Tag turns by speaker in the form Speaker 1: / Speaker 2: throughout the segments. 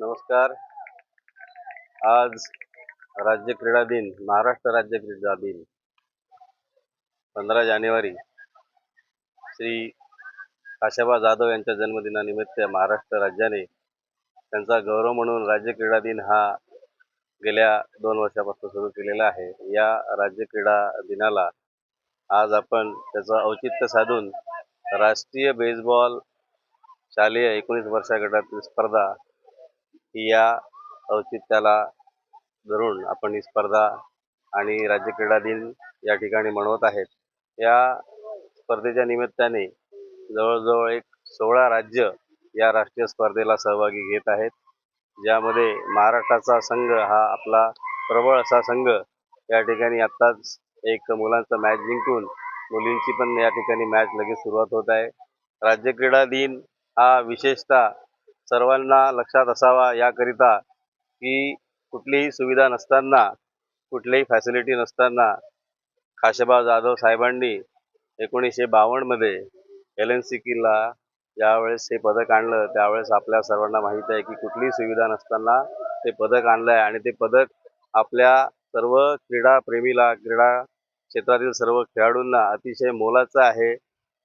Speaker 1: नमस्कार. आज राज्य क्रीडा दिन महाराष्ट्र राज्य क्रीडा दिन पंधरा जानेवारी. श्री आशाबा जाधव यांच्या जन्मदिनानिमित्त महाराष्ट्र राज्याने त्यांचा गौरव म्हणून राज्य क्रीडा दिन हा गेल्या दोन वर्षापासून सुरू केलेला आहे. या राज्य क्रीडा दिनाला आज आपण त्याचं औचित्य साधून राष्ट्रीय बेसबॉल शालेय एकोणीस वर्षा गटातील स्पर्धा या औचित्याला धरून आपण ही स्पर्धा आणि राज्य क्रीडा दिन या ठिकाणी मनवत आहेत. या स्पर्धेच्या निमित्ताने जवळजवळ एक सोळा राज्य या राष्ट्रीय स्पर्धेला सहभागी घेत आहेत. ज्यामध्ये महाराष्ट्राचा संघ हा आपला प्रबळ असा संघ या ठिकाणी आत्ताच एक मुलांचा मॅच जिंकून मुलींची पण या ठिकाणी मॅच लगेच सुरुवात होत आहे. राज्य क्रीडा दिन हा विशेषतः सर्वांना लक्षात असावा याकरिता की कुठलीही सुविधा नसताना कुठलीही फॅसिलिटी नसताना खाशेबा जाधव साहेबांनी एकोणीसशे बावन्नमध्ये एल एन सी किल्ला ज्यावेळेस हे पदक आणलं त्यावेळेस आपल्या सर्वांना माहीत आहे की कुठलीही सुविधा नसताना ते पदक आणलं आहे आणि ते पदक आपल्या सर्व क्रीडाप्रेमीला क्रीडा क्षेत्रातील सर्व खेळाडूंना अतिशय मोलाचं आहे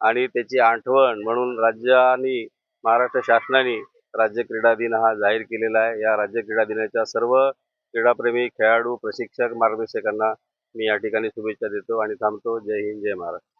Speaker 1: आणि त्याची आठवण म्हणून राज्याने महाराष्ट्र शासनाने राज्य क्रीडा दिन हा जाहीर केलेला आहे. या राज्य क्रीडा दिनाच्या सर्व क्रीडाप्रेमी खेळाडू प्रशिक्षक मार्गदर्शकांना मी या ठिकाणी शुभेच्छा देतो आणि थांबतो. जय हिंद जय महाराष्ट्र.